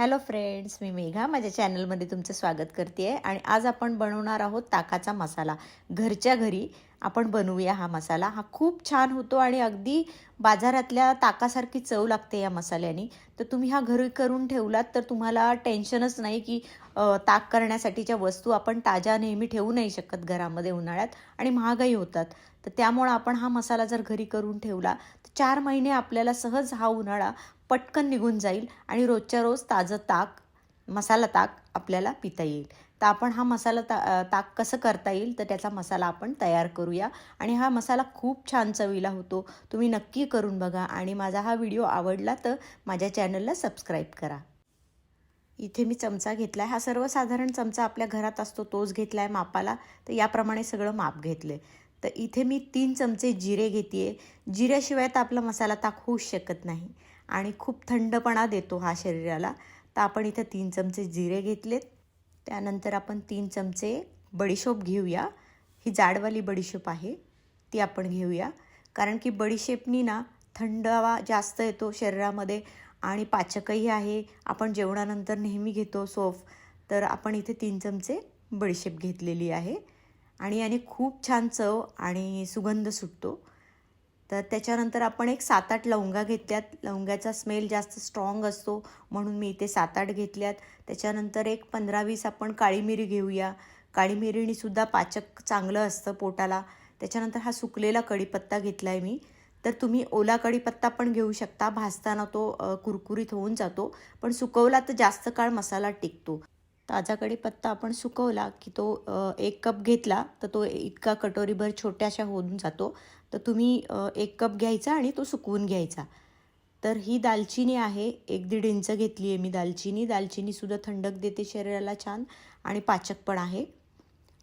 Hello friends मी मेघा. माझ्या चॅनलमध्ये तुमचं स्वागत करते आहे आणि आज आपण बनवणार आहोत ताकाचा मसाला. घरच्या घरी आपण बनवूया हा मसाला. हा खूप छान होतो आणि अगदी बाजारातल्या ताकासारखी चव लागते या मसाल्याने. तर तुम्ही हा घरी करून ठेवलात तर तुम्हाला टेन्शनच नाही की ताक करण्यासाठीच्या वस्तू आपण ताज्या नेहमी ठेवू नाही शकत घरामध्ये उन्हाळ्यात आणि महागाई होतात. तर त्यामुळं आपण हा मसाला जर घरी करून ठेवला तर चार महिने आपल्याला सहज हा उन्हाळा पटकन निघून जाईल आणि रोजच्या रोज ताजं ताक मसाला ताक आपल्याला पिता येईल. तर आपण हा मसाला ता ताक कसं करता येईल? तर त्याचा मसाला आपण तयार करूया. आणि हा मसाला खूप छान चवीला होतो. तुम्ही नक्की करून बघा. आणि माझा हा व्हिडिओ आवडला तर माझ्या चॅनलला सबस्क्राईब करा. इथे मी चमचा घेतला आहे हा सर्वसाधारण चमचा आपल्या घरात असतो. तोच घेतला आहे मापाला. तर याप्रमाणे सगळं माप घेतलं आहे तर इथे मी तीन चमचे जिरे घेते आहे जिऱ्याशिवाय तर आपला मसाला ताक होऊच शकत नाही. आणि खूप थंडपणा देतो हा शरीराला. तर आपण इथं तीन चमचे जिरे घेतलेत. त्यानंतर आपण तीन चमचे बडीशोप घेऊया. ही जाडवाली बडीशोप आहे ती आपण घेऊया. कारण की बडीशेपनी ना थंडावा जास्त येतो शरीरामध्ये आणि पाचकही आहे. आपण जेवणानंतर नेहमी घेतो सोफ. तर आपण इथे तीन चमचे बडीशेप घेतलेली आहे. आणि याने खूप छान चव आणि सुगंध सुटतो. तर त्याच्यानंतर आपण एक सात आठ लवंगा घेतल्यात. लवंग्याचा स्मेल जास्त स्ट्रॉंग असतो म्हणून मी इथे सात आठ घेतल्यात. त्याच्यानंतर एक पंधरा वीस आपण काळी मिरी घेऊया. काळी मिरीनीसुद्धा पाचक चांगलं असतं पोटाला. त्याच्यानंतर हा सुकलेला कढीपत्ता घेतला आहे मी. तर तुम्ही ओला कढीपत्ता पण घेऊ शकता. भाजताना तो कुरकुरीत होऊन जातो. पण सुकवला तर जास्त काळ मसाला टिकतो. ताजा कढीपत्ता आपण सुकवला की तो एक कप घेतला तर तो इतका कटोरीभर छोट्याशा होऊन जातो. तर तुम्ही एक कप घ्यायचा आणि तो सुकवून घ्यायचा. तर ही दालचिनी आहे. एक दीड इंच घेतली आहे मी दालचिनी. दालचिनीसुद्धा थंडक देते शरीराला छान आणि पाचक पण आहे.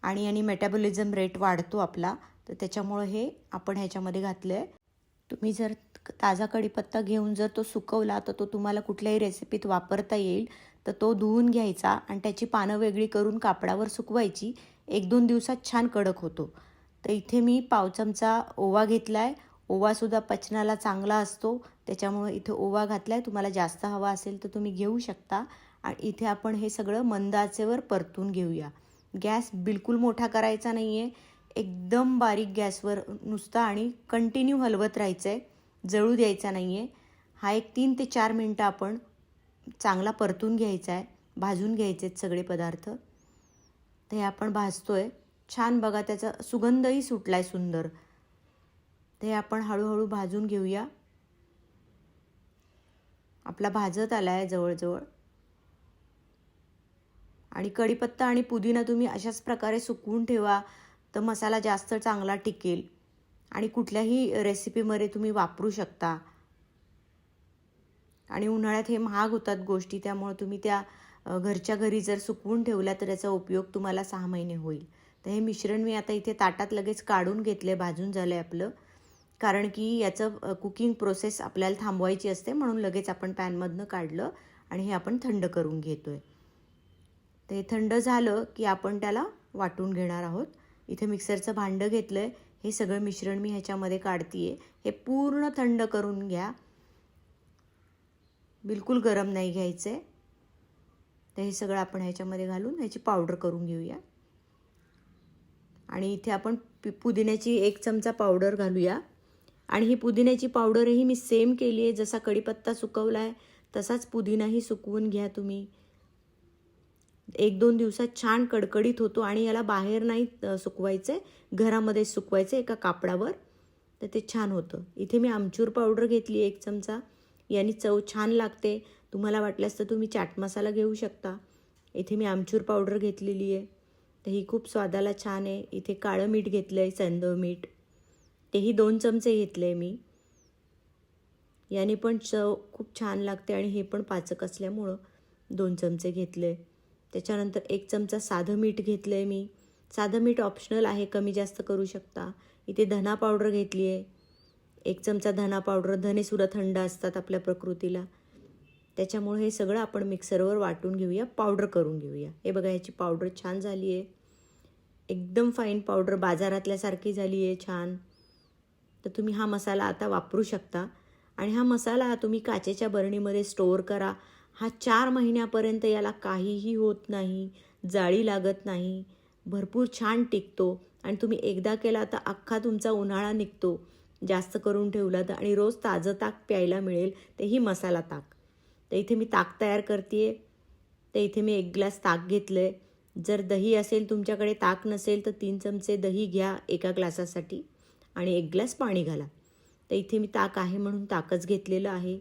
आणि याने मेटॅबॉलिझम रेट वाढतो आपला. तर त्याच्यामुळं हे आपण ह्याच्यामध्ये घातलं आहे तुम्ही जर ताजा कढीपत्ता घेऊन जर तो सुकवला तर तो तुम्हाला कुठल्याही रेसिपीत वापरता येईल. तर तो धुवून घ्यायचा आणि त्याची पानं वेगळी करून कापडावर सुकवायची. एक दोन दिवसात छान कडक होतो. तर इथे मी पाव चमचा ओवा घेतला आहे ओवासुद्धा पचनाला चांगला असतो. त्याच्यामुळे इथे ओवा घातला आहे तुम्हाला जास्त हवा असेल तर तुम्ही घेऊ शकता. आणि इथे आपण हे सगळं मंदाचेवर परतून घेऊया. गॅस बिलकुल मोठा करायचा नाही आहे एकदम बारीक गॅसवर नुसता आणि कंटिन्यू हलवत राहायचं आहे जळू द्यायचा नाही आहे हा एक तीन ते चार मिनटं आपण चांगला परतून घ्यायचा आहे भाजून घ्यायचे आहेत सगळे पदार्थ. तर हे आपण भाजतो आहे छान बघा त्याचा सुगंधही सुटला आहे सुंदर. तर हे आपण हळूहळू भाजून घेऊया. आपला भाजत आला आहे जवळजवळ. आणि कढीपत्ता आणि पुदिना तुम्ही अशाच प्रकारे सुकवून ठेवा. तर मसाला जास्त चांगला टिकेल. आणि कुठल्याही रेसिपीमध्ये तुम्ही वापरू शकता. आणि उन्हाळ्यात हे महाग होतात गोष्टी त्यामुळे तुम्ही त्या घरच्या घरी जर सुकवून ठेवल्या तर त्याचा उपयोग तुम्हाला सहा महिने होईल. तर हे मिश्रण मी आता इथे ताटात लगेच काढून घेतले भाजून झालं आहे आपलं. कारण की याचं कुकिंग प्रोसेस आपल्याला थांबवायची असते म्हणून लगेच आपण पॅनमधनं काढलं आणि हे आपण थंड करून घेतो आहे ते थंड झालं की आपण त्याला वाटून घेणार आहोत. इथे मिक्सरचं भांडं घेतलं आहे हे सगळं मिश्रण मी ह्याच्यामध्ये काढते आहे हे पूर्ण थंड करून घ्या. बिलकुल गरम नाही घ्यायचं आहे तर हे सगळं आपण ह्याच्यामध्ये घालून ह्याची पावडर करून घेऊया. आणि इथे आपण पि पुदिन्याची एक चमचा पावडर घालूया. आणि ही पुदिन्याची पावडरही मी सेम केली आहे जसा कढीपत्ता सुकवला आहे तसाच पुदिनाही सुकवून घ्या तुम्ही. एक दोन दिवसात छान कडकडीत होतो आणि याला बाहेर नाही सुकवायचं. आहे घरामध्ये सुकवायचं एका कापडावर. तर ते छान होतं. इथे मी आमचूर पावडर घेतली एक चमचा. याने चव छान लागते. तुम्हाला वाटल्यास तर तुम्ही चाट मसाला घेऊ शकता. इथे मी आमचूर पावडर घेतलेली आहे. तर ही खूप स्वादाला छान आहे. इथे काळं मीठ घेतलं आहे संदव मीठ. तेही दोन चमचे घेतले आहे मी. याने पण चव खूप छान लागते आणि हे पण पाचक असल्यामुळं दोन चमचे घेतले. त्याच्यानंतर एक चमचा साधं मीठ घेतलं आहे मी. साधं मीठ ऑप्शनल आहे कमी जास्त करू शकता. इथे धना पावडर घेतली आहे एक चमचा धना पावडर धनेसुद्धा थंड असतात आपल्या प्रकृतीला. त्याच्यामुळे हे सगळं आपण मिक्सरवर वाटून घेऊया पावडर करून घेऊया. हे बघा ह्याची पावडर छान झाली आहे एकदम फाईन पावडर बाजारातल्यासारखी झाली आहे छान. तर तुम्ही हा मसाला आता वापरू शकता. आणि हा मसाला तुम्ही काचेच्या बरणीमध्ये स्टोअर करा. हा चार महिन्यापर्यंत याला काहीही होत नाही जाळी लागत नाही. भरपूर छान टिकतो आणि तुम्ही एकदा केला तर अख्खा तुमचा उन्हाळा निघतो. जास्त करून ठेवला तर आणि रोज ताजं ताक प्यायला मिळेल तेही मसाला ताक. तर इथे मी ताक तयार करते तर इथे मी एक ग्लास ताक घेतलं आहे जर दही असेल तुमच्याकडे ताक नसेल तर तीन चमचे दही घ्या एका ग्लासासाठी आणि एक ग्लास पाणी घाला. तर इथे मी ताक आहे म्हणून ताकच घेतलेलं आहे.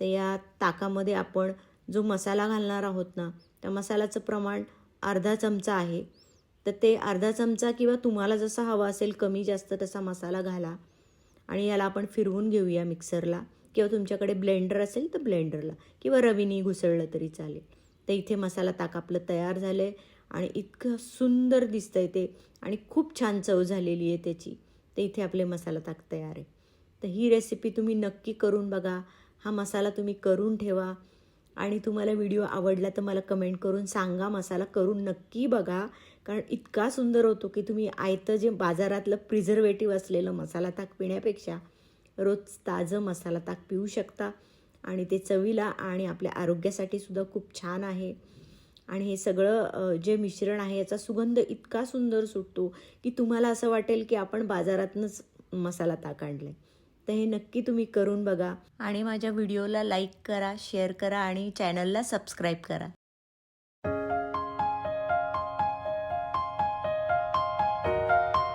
तर या ताकामध्ये आपण जो मसाला घालणार आहोत ना त्या मसाल्याचं प्रमाण अर्धा चमचा आहे. तर ते अर्धा चमचा किंवा तुम्हाला जसा हवा असेल कमी जास्त तसा मसाला घाला. आणि याला आपण फिरवून घेऊया मिक्सरला किंवा तुमच्याकडे ब्लेंडर असेल तर ब्लेंडरला किंवा रवीनी घुसळलं तरी चालेल. तर इथे मसाला ताक आपलं तयार झालं आहे आणि इतकं सुंदर दिसतं आहे ते आणि खूप छान चव झालेली आहे त्याची. तर इथे आपले मसाला ताक तयार आहे. तर ही रेसिपी तुम्ही नक्की करून बघा. हा मसाला तुम्ही करून ठेवा. आणि तुम्हाला व्हिडिओ आवडला तर मला कमेंट करून सांगा. मसाला करून नक्की बघा. कारण इतका सुंदर होतो की तुम्ही आयतं जे बाजारातलं प्रिझर्वेटिव्ह असलेलं मसाला ताक पिण्यापेक्षा रोज ताजं मसाला ताक पिऊ शकता. आणि ते चवीला आणि आपल्या आरोग्यासाठी सुद्धा खूप छान आहे. आणि हे सगळं जे मिश्रण आहे याचा सुगंध इतका सुंदर सुटतो की तुम्हाला असं वाटेल की आपण बाजारातनंच मसाला ताक आणलं आहे तर हे नक्की तुम्ही करून बघा. आणि माझ्या व्हिडिओला लाईक करा शेअर करा आणि चॅनलला सबस्क्राईब करा.